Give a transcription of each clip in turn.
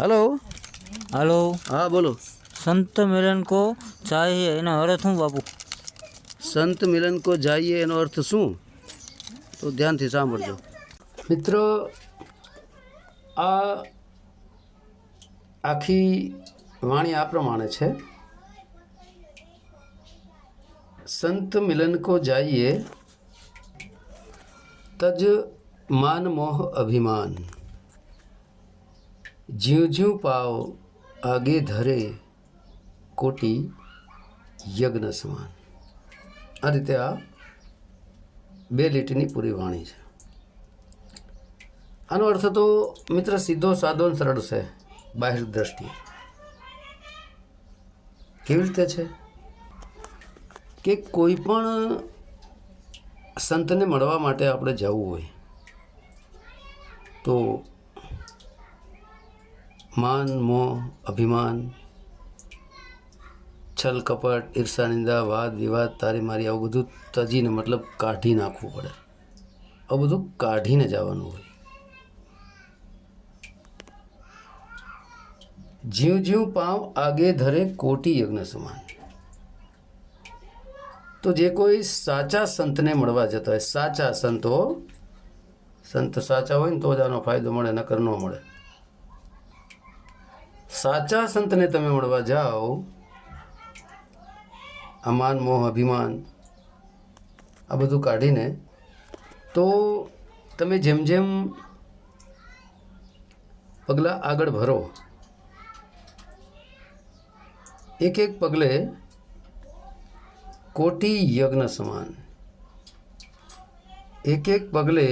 Hello. Hello. હા બોલો. સંત મિલન કો જાઈએ એનો અર્થ શું બાપુ? સંત મિલન કો જાઈએ એનો અર્થ શું? તો ધ્યાનથી સાંભળજો. મિત્રો આ આખી વાણી આ પ્રમાણે છે. સંત મિલન કો જાઈએ તજ માન મોહ અભિમાન. જ્યું જ્યું પાવ આગે ધરે કોટી યજ્ઞ સમાન. આ રીતે આ બે લીટીની પૂરી વાણી છે. આનો અર્થ તો મિત્ર સીધો, સાદો સરળ છે, બાહ્ય દ્રષ્ટિએ. કેવી રીતે છે? કે કોઈ પણ સંતને મળવા માટે આપણે જવું હોય, તો માન મોહ અભિમાન છલ કપટ ઈર્ષા નિંદા વાદ વિવાદ તારી મારી આવું બધું તજીને મતલબ કાઢી નાખવું પડે આવું બધું કાઢીને જવાનું હોય જીવ જીવ પાવ આગે ધરે કોટી યજ્ઞ સમાન તો જે કોઈ સાચા સંતને મળવા જતા હોય સાચા સંતો સંત સાચા હોય ને તો જ આનો ફાયદો મળે નકર ન મળે સાચા સંતને તમે મળવા જાઓ, અમાન, મોહ, અભિમાન, આ બધું કાઢીને, તો તમે જેમ જેમ પગલાં આગળ ભરો, એક એક પગલે કોટી યજ્ઞ સમાન. એક એક પગલે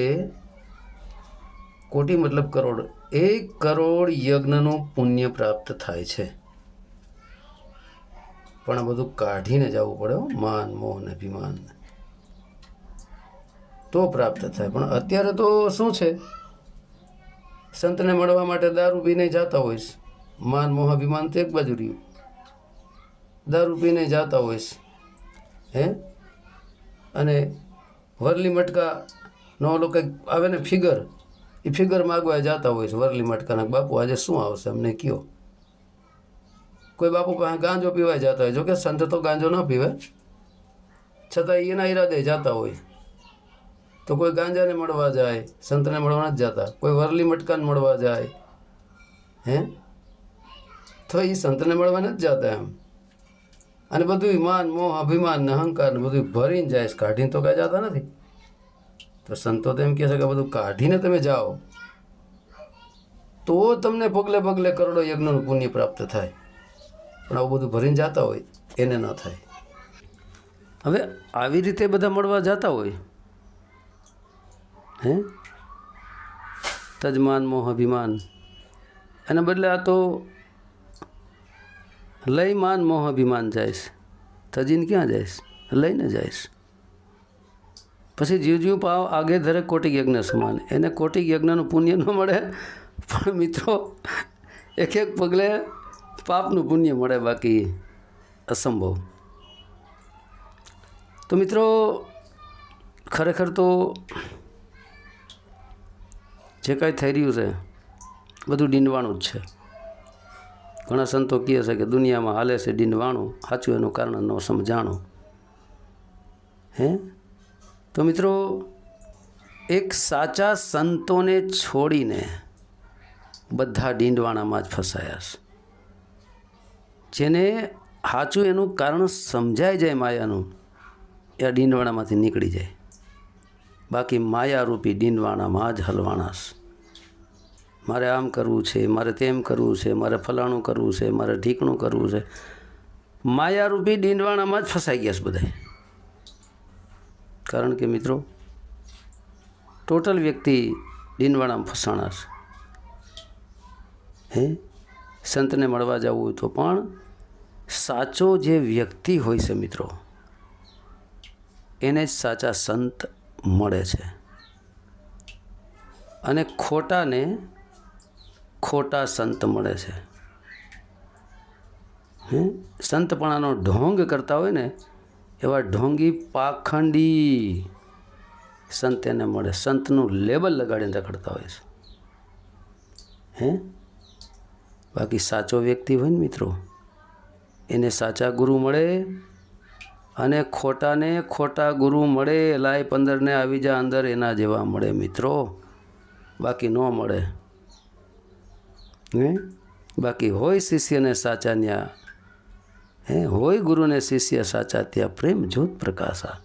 કોટી મતલબ કરોડ. એક કરોડ યજ્ઞનું પુણ્ય પ્રાપ્ત થાય છે. પણ આ બધું કાઢીને જવું પડે માન મોહન અભિમાન તો પ્રાપ્ત થાય. પણ અત્યારે તો શું છે? સંતને મળવા માટે દારૂ પીને જતા હોઈશ. માન, મોહ, અભિમાન તો એક બાજુ રહ્યું. દારૂ પીને જતા હોઈશ. હે? અને વરલી મટકા નો ઓલો કંઈક આવે ને ફિગર એ ફિગર માગવા જતા હોય છે, વરલી મટકાના બાપુ, આજે શું આવશે? અમને કયો? કોઈ બાપુ પાસે ગાંજો પીવા જતા હોય. જોકે સંત તો ગાંજો ન પીવે. છતાં એના ઈરાદે જતા હોય. તો કોઈ ગાંજાને મળવા જાય, સંતને મળવા નથી જતા. કોઈ વરલી મટકાને મળવા જાય, હે? તો એ સંતને મળવા નથી જતા એમ. અને બધું માન, મોહ, અભિમાન ને અહંકાર ને બધું ભરીને જાય કાઢીને તો કાંઈ જતા નથી. તો સંતો તો એમ કહે છે કે બધું કાઢીને તમે જાઓ. તો તમને પગલે પગલે કરોડો યજ્ઞનું પુણ્ય પ્રાપ્ત થાય. પણ આવું બધું ભરીને જતા હોય, એને ન થાય. હવે આવી રીતે બધા મળવા જતા હોય. હે? તજમાન, મોહ, અભિમાન. એના બદલે આ તો લઈ માન મોહ, અભિમાન જઈશ તજીને ક્યાં જઈશ લઈને જઈશ પછી જીવ જીવ પાવ આગે ધરે કોટિક યજ્ઞ સમાન. એને કોટિક યજ્ઞનું પુણ્ય ન મળે, પણ મિત્રો, એક એક પગલે પાપનું પુણ્ય મળે, બાકી અસંભવ. તો મિત્રો, ખરેખર તો જે કાંઈ થઈ રહ્યું છે, બધું ડીંડવાણું જ છે. ઘણા સંતો કહે છે કે દુનિયામાં હાલે છે ડીંડવાણું, સાચું એનું કારણ ન સમજાણું. હે? તો મિત્રો, એક સાચા સંતોને છોડીને બધા ડીંડવાણામાં જ ફસાયા છે. જેને સાચું એનું કારણ સમજાઈ જાય માયાનું, એ ડીંડવાણામાંથી નીકળી જાય. બાકી માયારૂપી ડીંડવાણામાં જ હલવાણાશ મારે આમ કરવું છે, મારે તેમ કરવું છે, મારે ફલાણું કરવું છે, મારે ઢીકણું કરવું છે. માયારૂપી ડીંડવાણામાં જ ફસાઈ ગયા છે બધા કારણ કે મિત્રો, ટોટલ વ્યક્તિ દિનવાળામાં ફસાણા છે. હે? સંતને મળવા જવું હોય તો પણ સાચો જે વ્યક્તિ હોય છે મિત્રો, એને જ સાચા સંત મળે છે. અને ખોટાને ખોટા સંત મળે છે. હે? સંતપણાનો ઢોંગ કરતા હોય ને એવા ઢોંગી પાખંડી સંત એને મળે. સંતનું લેબલ લગાડીને રખડતા હોય છે. હે? બાકી સાચો વ્યક્તિ હોય ને મિત્રો, એને સાચા ગુરુ મળે અને ખોટાને ખોટા ગુરુ મળે. લાય પંદરને આવી જા અંદર, એના જેવા મળે મિત્રો. બાકી ન મળે. હે? બાકી હોય શિષ્યને સાચા ન્યા હે, હોય ગુરુને શિષ્ય સાચા ત્યાં પ્રેમ જ્યોત પ્રકાશા.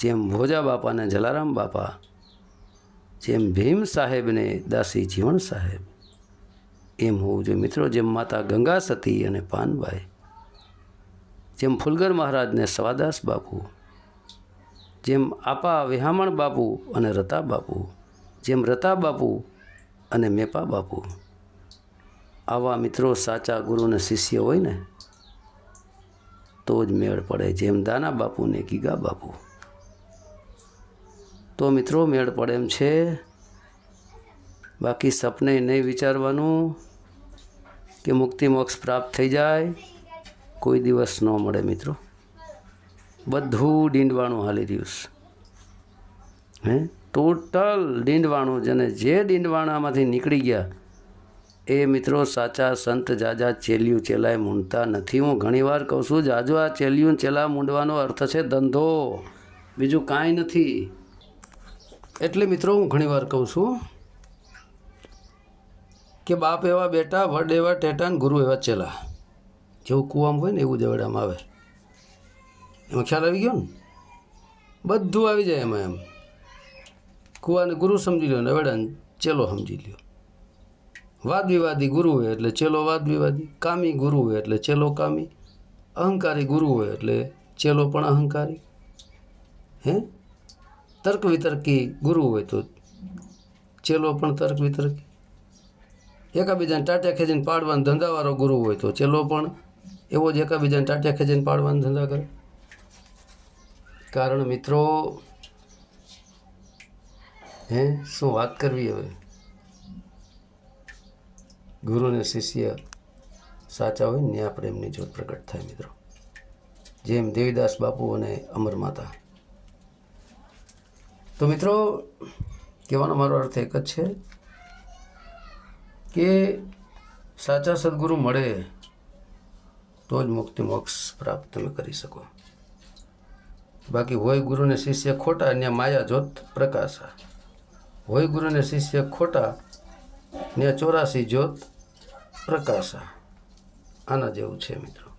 જેમ ભોજા બાપાને જલારામ બાપા, જેમ ભીમ સાહેબને દાસી જીવણ સાહેબ, એમ હોવું જોઈએ. મિત્રો, જેમ માતા ગંગા સતી અને પાનબાઈ, જેમ ફુલગર મહારાજને સ્વાદાસ બાપુ, જેમ આપા વિહામણ બાપુ અને રતા બાપુ, જેમ રતા બાપુ અને મેપા બાપુ. આવા મિત્રો, સાચા ગુરુને શિષ્ય હોય ને, તો જ મેળ પડે. જેમ દાના બાપુ ને ગીગા બાપુ. તો મિત્રો, મેળ પડે એમ છે. બાકી સપને નહીં વિચારવાનું કે મુક્તિ મોક્ષ પ્રાપ્ત થઈ જાય. કોઈ દિવસ ન મળે મિત્રો. બધું ડીંડવાણું હાલી રહ્યું હે? ટોટલ ડીંડવાણું, જેને જે ડીંડવાણામાંથી નીકળી ગયા એ મિત્રો સાચા સંત જાજા ચેલિયું ચેલાય મૂંડતા નથી. હું ઘણીવાર કહું છું, જાજો આ ચેલિયું ચેલા મૂંડવાનો અર્થ છે ધંધો. બીજું કાંઈ નથી. એટલે મિત્રો હું ઘણીવાર કહું છું કે બાપ એવા બેટા, વડ એવા ટેટા ને ગુરુ એવા ચેલા. જેવું કૂવામાં હોય ને એવું જવડામાં આવે. એમાં ખ્યાલ આવી ગયો ને? બધું આવી જાય એમાં એમ. કૂવાને ગુરુ સમજી લ્યો ને વેડાને ચેલો સમજી લ્યો. વાદ વિવાદી ગુરુ હોય એટલે ચેલો વાદ વિવાદી કામી ગુરુ હોય એટલે ચેલો કામી, અહંકારી ગુરુ હોય એટલે ચેલો પણ અહંકારી. હે? તર્ક વિતર્કી ગુરુ હોય તો ચેલો પણ તર્ક વિતર્કી એકાબીજાને ટાટ્યા ખેંચીને પાડવાનો ધંધાવાળો ગુરુ હોય તો ચેલો પણ એવો જ એકાબીજાને ટાટા ખેંચીને પાડવાનો ધંધા કરે. કારણ મિત્રો, હે? શું વાત કરવી હવે? ગુરુ અને શિષ્ય સાચા હોય ને આપણે પ્રેમની જ્યોત પ્રગટ થાય મિત્રો. જેમ દેવીદાસ બાપુ અને અમર માતા. તો મિત્રો, કહેવાનો મારો અર્થ એક જ છે કે સાચા સદગુરુ મળે તો જ મુક્તિ મોક્ષ પ્રાપ્ત તમે કરી શકો. બાકી હોય ગુરુને શિષ્ય ખોટા ને માયા જોત પ્રકાશા. હોય ગુરુને શિષ્ય ખોટા ને ચોરાસી જ્યોત પ્રકાશા. આના જેવું છે મિત્રો.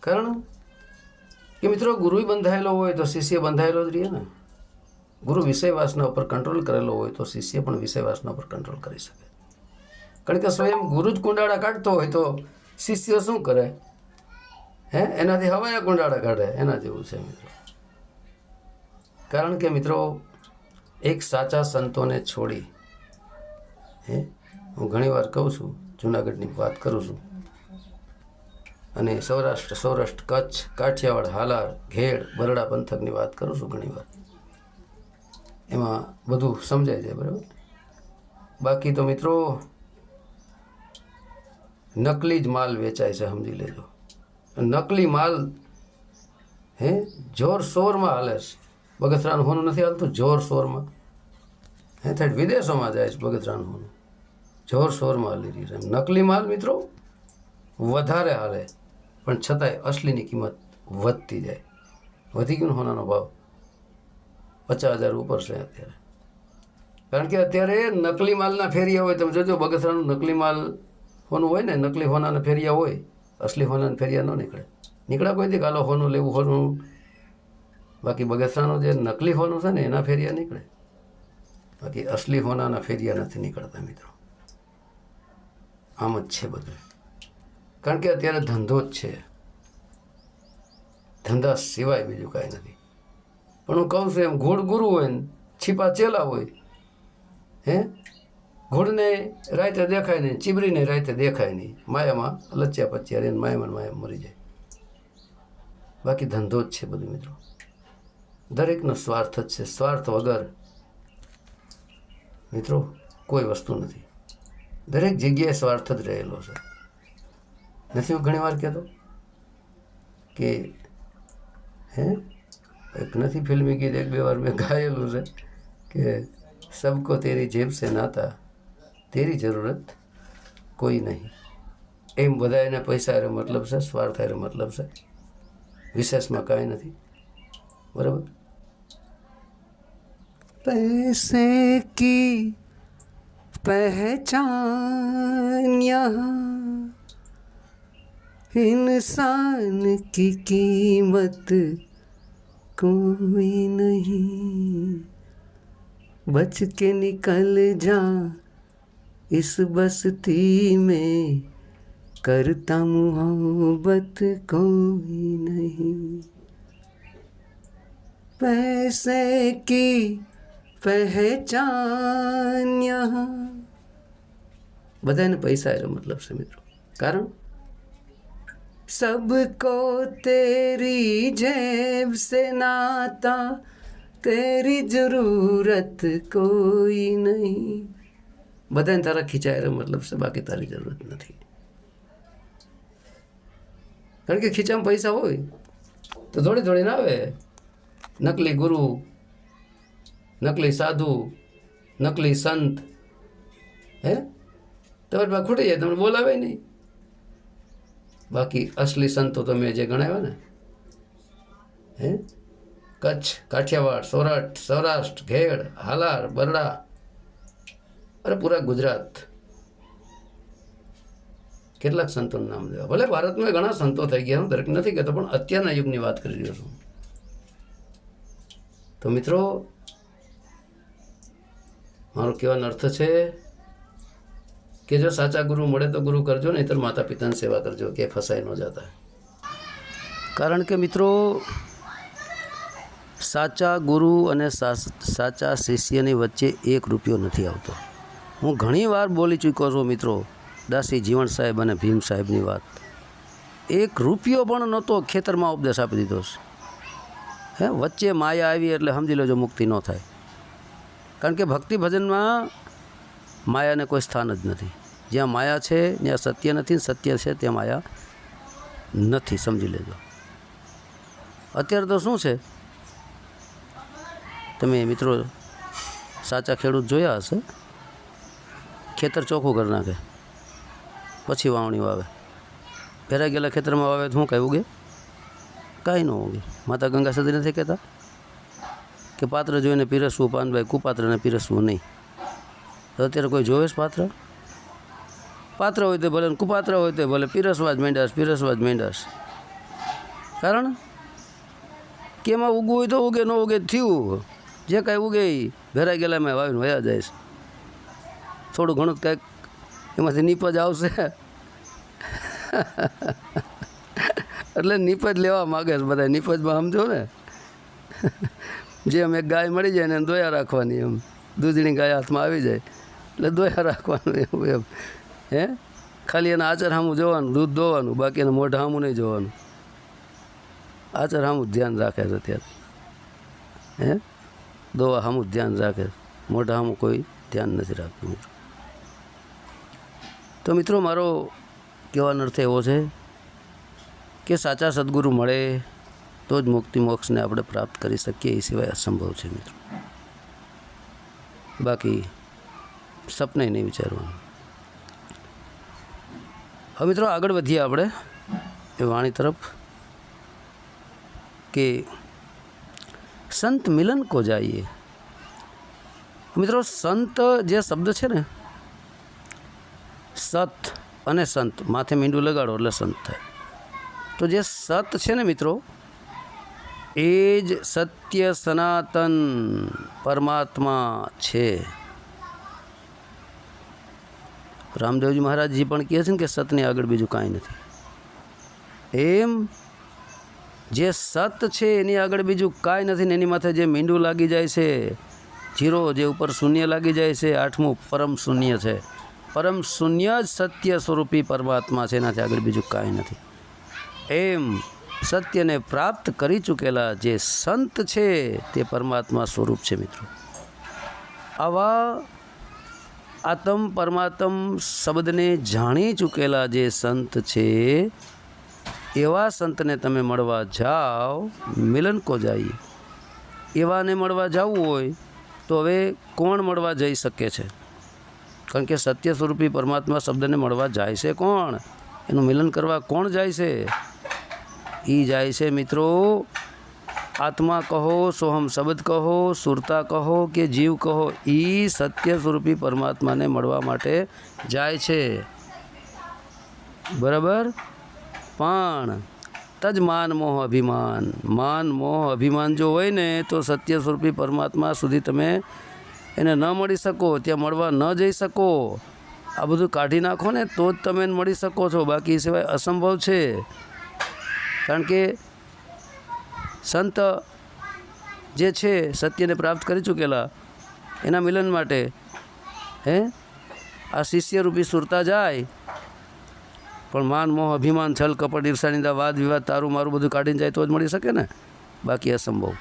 કારણ કે મિત્રો ગુરુ બંધાયેલો હોય તો શિષ્ય બંધાયેલો જ રહે ને. ગુરુ વિષય વાસના ઉપર કંટ્રોલ કરેલો હોય તો શિષ્ય પણ વિષય વાસના ઉપર કંટ્રોલ કરી શકે. કારણ કે સ્વયં ગુરુ જ કુંડાળા કાઢતો હોય તો શિષ્ય શું કરે? હે? એનાથી હવાયા કુંડાળા કાઢે. એના જેવું છે મિત્રો. કારણ કે મિત્રો, એક સાચા સંતોને છોડી, હે? હું ઘણીવાર કહું છું, જુનાગઢની વાત કરું છું. અને સૌરાષ્ટ્ર સૌરાષ્ટ્ર, કચ્છ, કાઠિયાવાડ, હાલાર, ઘેડ, બરડા પંથકની વાત કરું છું ઘણીવાર એમાં બધું સમજાય જાય, બરાબર? બાકી તો મિત્રો, નકલી જ માલ વેચાય છે, સમજી લેજો. નકલી માલ, હે, જોર શોરમાં હાલે છે. બગસરાનું હોનું નથી હાલતું, જોર શોરમાં. હે, થાય વિદેશોમાં જાય છે બગસરાનું હોનું. જોર શોરમાં હાલી રહ્યું છે. નકલી માલ મિત્રો વધારે હાલે, પણ છતાંય અસલીની કિંમત વધતી જાય. વધી ગયું હોનાનો ભાવ. પચાસ હજાર ઉપર છે અત્યારે. કારણ કે અત્યારે નકલી માલના ફેરિયા હોય, તમે જોજો બગસરાનું નકલી માલ હોનું હોય ને, નકલી હોનાના ફેરિયા હોય, અસલી હોનાના ફેરિયા ન નીકળે. નીકળે કોઈ દી ગાલો હોનું, લેવું હોનું. બાકી બગસરાનું જે નકલી હોનું છે ને, એના ફેરિયા નીકળે. બાકી અસલી હોનાના ફેરિયા નથી નીકળતા મિત્રો. આમ જ છે બધું. કારણ કે અત્યારે ધંધો જ છે. ધંધા સિવાય બીજું કાંઈ નથી. પણ હું કહું છું એમ, ઘોડ ગુરુ હોય ને, છીપા ચેલા હોય, હે? ઘોડને રાતે દેખાય નહીં, ચીબરીને રાતે દેખાય નહીં. માયામાં લચ્યા પચ્યા રહીને માયામાં ને માયામાં મરી જાય. બાકી ધંધો જ છે બધું મિત્રો. દરેકનો સ્વાર્થ જ છે. સ્વાર્થ વગર મિત્રો કોઈ વસ્તુ નથી. દરેક જગ્યાએ સ્વાર્થ જ રહેલો છે. નથી હું ઘણી વાર કહેતો કે, હે? એક નથી ફિલ્મી ગીત, એક બે વાર મેં ગાયેલું છે કે સબકો તેરી જેબ સે નાતા, તેરી જરૂરત કોઈ નહીં. એમ બધા એને પૈસા હારે મતલબ છે સ્વાર્થ હારે મતલબ છે. વિશેષમાં કાંઈ નથી. બરાબર? પૈસે કી पहचान इंसान की कीमत कोई नहीं। बच के निकल जा इस बस्ती में। करता मोहब्बत कोई नहीं। पैसे की पहचान यहाँ। બધાને પૈસા એનો મતલબ છે મિત્રો. કારણ? સબકો તેરી જેબ સે નાતા, તેરી જરૂરત કોઈ નહીં. બધાને તારા ખીચાયેલો મતલબ છે, બાકી તારી જરૂરત નથી. કારણ કે ખીચામાં પૈસા હોય, તો થોડી થોડી ના આવે. નકલી ગુરુ, નકલી સાધુ, નકલી સંત, હે? તમારી પાસે ખૂટી જાય તમને બોલાવે નહીં. બાકી અસલી સંતો તમે જે ગણાવ્યા ને, હે? કચ્છ, કાઠિયાવાડ, સૌરાષ્ટ્ર સૌરાષ્ટ્ર, ઘેડ, હાલાર, બરડા, અરે પૂરા ગુજરાત. કેટલાક સંતોનું નામ લેવા. ભલે ભારતમાં ઘણા સંતો થઈ ગયા હું દરેક નથી કહેતો, પણ અત્યારના યુગની વાત કરી રહ્યો છું. તો મિત્રો, મારો કહેવાનો અર્થ છે કે જો સાચા ગુરુ મળે તો ગુરુ કરજો, નહીંતર માતા પિતાની સેવા કરજો, કે ફસાઈ ન જતા. કારણ કે મિત્રો, સાચા ગુરુ અને સાચા શિષ્યની વચ્ચે એક રૂપિયો નથી આવતો. હું ઘણી વાર બોલી ચૂક્યો છું મિત્રો, દાસી જીવણ સાહેબ અને ભીમ સાહેબની વાત. એક રૂપિયો પણ નહોતો ખેતરમાં ઉપદેશ આપી દીધો છે. હે, વચ્ચે માયા આવી એટલે સમજી લેજો મુક્તિ ન થાય. કારણ કે ભક્તિ ભજનમાં માયાને કોઈ સ્થાન જ નથી. જ્યાં માયા છે ત્યાં સત્ય નથી સત્ય છે, ત્યાં માયા નથી, સમજી લેજો. અત્યારે તો શું છે? તમે મિત્રો સાચા ખેડૂત જોયા હશે? ખેતર ચોખ્ખું કરી નાખે. પછી વાવણી વાવે. ભેરાઈ ગયેલા ખેતરમાં વાવે શું કંઈ ઉગે? કાંઈ ન ઉગે. માતા ગંગા સદી નથી કહેતા? કે પાત્ર જોઈને પીરસવું, પાનભાઈ કુપાત્રને પીરસવું નહીં. અત્યારે કોઈ જોવે છે પાત્ર? પાત્ર હોય તે ભલે કુપાત્ર હોય તે ભલે. પીરસવા જ માંડ્યાસ પીરસવા જ માંડ્યાસ કારણ કે એમાં ઉગવું હોય તો ઉગે, ન ઉગે થયું. જે કાંઈ ઉગે એ ભેરાઈ ગયેલા મેં વાવીને વયા જાય થોડું ઘણું કાંઈક એમાંથી નીપજ આવશે. એટલે નીપજ લેવા માગે છે બધા નીપજમાં સમજો ને. જેમ એક ગાય મળી જાય ને દોયા રાખવાની એમ. દૂધની ગાય હાથમાં આવી જાય. એટલે દોયા રાખવાનું એવું એમ. હે? ખાલી એના આચર સામું જોવાનું, દૂધ દોવાનું બાકી એના મોઢા સામું નહીં જોવાનું. આચર સામું ધ્યાન રાખે છે અત્યારે. હે? દોવા સામું ધ્યાન રાખે. મોઢા સામું કોઈ ધ્યાન નથી રાખતું તો મિત્રો, મારો કહેવાનો અર્થ એવો છે કે સાચા સદગુરુ મળે તો જ મુક્તિ મોક્ષને આપણે પ્રાપ્ત કરી શકીએ, એ સિવાય અસંભવ છે, મિત્રો. બાકી સપને નહીં વિચારવાનું. હવે મિત્રો આગળ વધીએ આપણે એ વાણી તરફ કે સંત મિલન કો જાઈએ. મિત્રો સંત જે શબ્દ છે ને, સત અને સંત, માથે મીંડું લગાડો એટલે સંત થાય. તો જે સત છે ને મિત્રો, એ જ સત્ય સનાતન પરમાત્મા છે. રામદેવજી મહારાજજી પણ કહે છે ને કે સતની આગળ બીજું કાંઈ નથી. એમ જે સત છે એની આગળ બીજું કાંઈ નથી ને એની માથે જે મીંડું લાગી જાય છે, જીરો જે ઉપર શૂન્ય લાગી જાય છે, આઠમું પરમ શૂન્ય છે. પરમ શૂન્ય જ સત્ય સ્વરૂપી પરમાત્મા છે, એનાથી આગળ બીજું કાંઈ નથી. એમ સત્યને પ્રાપ્ત કરી ચૂકેલા જે સંત છે, તે પરમાત્મા સ્વરૂપ છે મિત્રો. આવા આત્મ પરમાત્મ શબ્દને જાણી ચૂકેલા જે સંત છે, એવા સંતને તમે મળવા જાઓ, મિલન કો જાઈએ. એવાને મળવા જવું હોય, તો હવે કોણ મળવા જઈ શકે છે? કારણ કે સત્ય સ્વરૂપી પરમાત્મા શબ્દને મળવા જાય છે કોણ? એનું મિલન કરવા કોણ જાય છે? એ જાય છે મિત્રો આત્મા કહો સોહમ શબ્દ કહો, સુરતા કહો કે જીવ કહો એ સત્ય સ્વરૂપી પરમાત્માને મળવા માટે જાય છે. બરાબર? પણ તજ માન મોહ અભિમાન. માન મોહ અભિમાન જો હોય ને, તો સત્ય સ્વરૂપી પરમાત્મા સુધી તમે એને ન મળી શકો, ત્યાં મળવા ન જઈ શકો. આ બધું કાઢી નાખો ને, તો જ તમે મળી શકો છો. બાકી સિવાય અસંભવ છે. કારણ કે સંત જે છે સત્યને પ્રાપ્ત કરી ચૂકેલા, એના મિલન માટે, હે? આ શિષ્યરૂપી સુરતા જાય. પણ માન, મોહ, અભિમાન, છલ, કપટ ઈર્ષાનિંદા વાદ, વિવાદ, તારું, મારું બધું કાઢીને જાય તો જ મળી શકે ને? બાકી અસંભવ.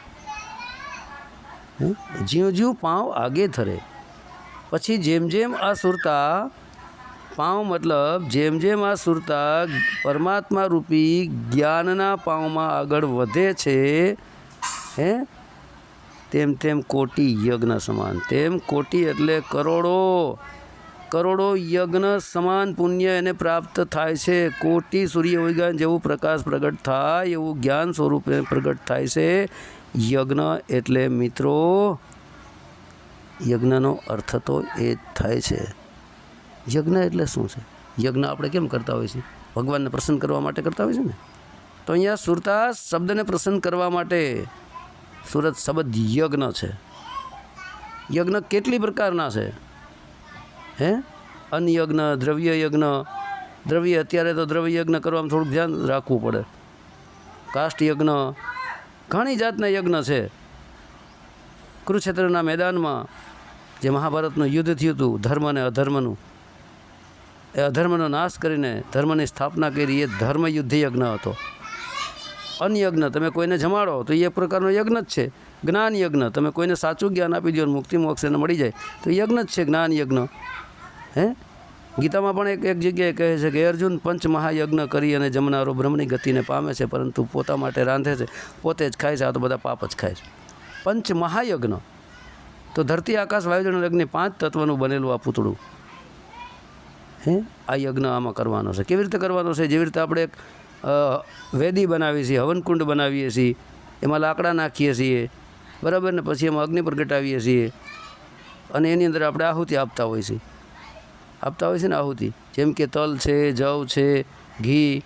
જીવ જીવ પાવ આગે ધરે પછી જેમ જેમ આ સુરતા પાવ મતલબ જેમ જેમ આ સુરતા પરમાત્મા રૂપી જ્ઞાનના પાવમાં આગળ વધે છે, હે? તેમ તેમ કોટી યજ્ઞ સમાન, તેમ કોટી એટલે કરોડો કરોડો યજ્ઞ સમાન પુણ્ય એને પ્રાપ્ત થાય છે. કોટી સૂર્ય વિજ્ઞાન જેવું પ્રકાશ પ્રગટ થાય એવું જ્ઞાન સ્વરૂપે પ્રગટ થાય છે. યજ્ઞ એટલે મિત્રો, યજ્ઞનો અર્થ તો એ જ થાય છે. યજ્ઞ એટલે શું છે? યજ્ઞ આપણે કેમ કરતા હોઈએ છીએ ભગવાનને પ્રસન્ન કરવા માટે કરતા હોઈએ છીએ ને? તો અહીંયા સુરતા શબ્દને પ્રસન્ન કરવા માટે સુરત શબ્દ યજ્ઞ છે. યજ્ઞ કેટલી પ્રકારના છે? હે? અન્યજ્ઞ દ્રવ્ય યજ્ઞ દ્રવ્ય અત્યારે તો દ્રવ્ય યજ્ઞ કરવામાં થોડુંક ધ્યાન રાખવું પડે. કાષ્ટ યજ્ઞ ઘણી જાતના યજ્ઞ છે. કુરુક્ષેત્રના મેદાનમાં જે મહાભારતનું યુદ્ધ થયું હતું, ધર્મ અને અધર્મનું. એ અધર્મનો નાશ કરીને ધર્મની સ્થાપના કરી, એ ધર્મયુદ્ધ યજ્ઞ હતો. અનયજ્ઞ, તમે કોઈને જમાડો તો એ પ્રકારનો યજ્ઞ જ છે. જ્ઞાન યજ્ઞ, તમે કોઈને સાચું જ્ઞાન આપી દો મુક્તિ મોક્ષ એને મળી જાય, તો યજ્ઞ જ છે જ્ઞાન યજ્ઞ. હે? ગીતામાં પણ એક એક જગ્યાએ કહે છે કે અર્જુન પંચ મહાયજ્ઞ કરી અને જમનારો બ્રહ્મની ગતિને પામે છે, પરંતુ પોતા માટે રાંધે છે. પોતે જ ખાય છે, આ તો બધા પાપ જ ખાય છે. પંચ મહાયજ્ઞ તો ધરતી આકાશ વાયુજળ અગ્નિ પાંચ તત્વનું બનેલું આ પૂતળું. હે? આ યજ્ઞ આમાં કરવાનો છે. કેવી રીતે કરવાનો છે? જેવી રીતે આપણે વેદી બનાવીએ છીએ, હવનકુંડ બનાવીએ છીએ, એમાં લાકડા નાખીએ છીએ, બરાબર ને? પછી એમાં અગ્નિ પ્રગટાવીએ છીએ. અને એની અંદર આપણે આહુતિ આપતા હોઈએ છીએ આપતા હોય છે ને આહુતિ? જેમ કે તલ છે, જવ છે, ઘી,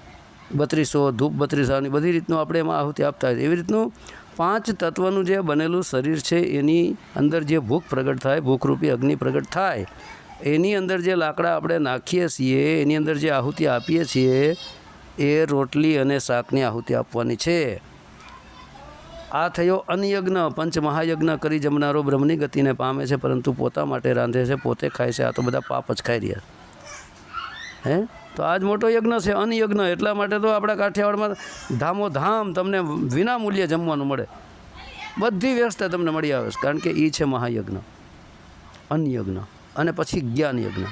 બત્રીસો, ધૂપ બત્રીસોની બધી રીતનું આપણે એમાં આહુતિ આપતા હોય. એવી રીતનું પાંચ તત્વનું જે બનેલું શરીર છે, એની અંદર જે ભૂખ પ્રગટ થાય, ભૂખરૂપી અગ્નિ પ્રગટ થાય એની અંદર જે લાકડા આપણે નાખીએ છીએ, એની અંદર જે આહુતિ આપીએ છીએ, એ રોટલી અને શાકની આહુતિ આપવાની છે. આ થયો અનયજ્ઞ પંચ મહાયજ્ઞ કરી જમનારો બ્રહ્મની ગતિને પામે છે, પરંતુ પોતા માટે રાંધે છે, પોતે ખાય છે, આ તો બધા પાપ જ ખાઈ રહ્યા. હે? તો આ જ મોટો યજ્ઞ છે અનયજ્ઞ એટલા માટે તો આપણા કાઠિયાવાડમાં ધામો ધામ તમને વિના મૂલ્યે જમવાનું મળે. બધી વ્યવસ્થા તમને મળી આવે છે, કારણ કે એ છે મહાયજ્ઞ. અન્યજ્ઞ અને પછી જ્ઞાન યજ્ઞ.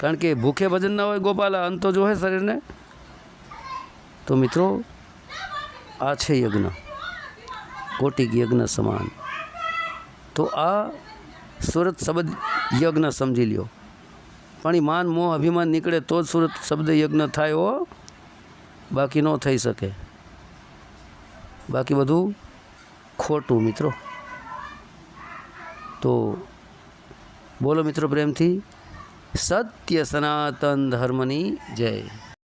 કારણ કે ભૂખે ભજન ના હોય ગોપાલા અંત તો જોહે શરીરને. તો મિત્રો, આ છે યજ્ઞ. કોટિક યજ્ઞ સમાન. તો આ સુરત શબ્દ યજ્ઞ સમજી લ્યો. પણ એ માન, મોહ, અભિમાન નીકળે તો જ સુરત શબ્દ યજ્ઞ થાય હો. બાકી ન થઈ શકે. બાકી બધું ખોટું મિત્રો. તો બોલો મિત્રો પ્રેમથી સત્ય સનાતન ધર્મની જય.